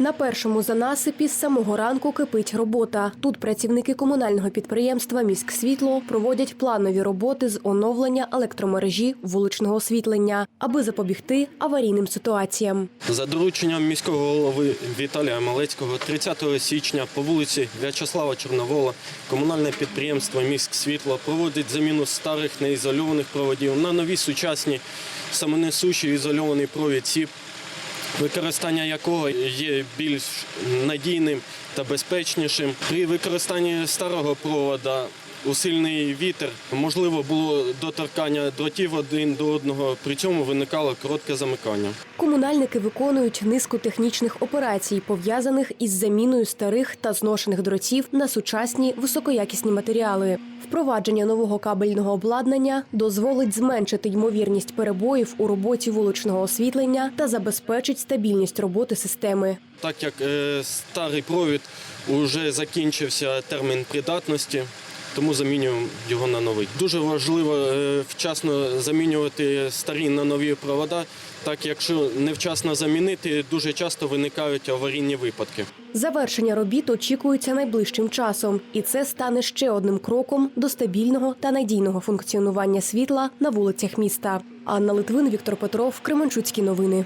На першому занасипі з самого ранку кипить робота. Тут працівники комунального підприємства «Міськсвітло» проводять планові роботи з оновлення електромережі вуличного освітлення, аби запобігти аварійним ситуаціям. За дорученням міського голови Віталія Малецького 30 січня по вулиці В'ячеслава Чорновола комунальне підприємство Міськ Світло проводить заміну старих неізольованих проводів на нові сучасні самонесущі ізольований провід СІП, використання якого є більш надійним та безпечнішим. При використанні старого провода у сильний вітер можливо було доторкання дротів один до одного. При цьому виникало коротке замикання. Комунальники виконують низку технічних операцій, пов'язаних із заміною старих та зношених дротів на сучасні високоякісні матеріали. Впровадження нового кабельного обладнання дозволить зменшити ймовірність перебоїв у роботі вуличного освітлення та забезпечить стабільність роботи системи. Так як е, старий провід вже закінчився термін придатності, тому замінюємо його на новий. Дуже важливо е, вчасно замінювати старі на нові провода, так якщо невчасно замінити, дуже часто виникають аварійні випадки. Завершення робіт очікується найближчим часом, і це стане ще одним кроком до стабільного та надійного функціонування світла на вулицях міста. Анна Литвин, Віктор Петров, Кременчуцькі новини.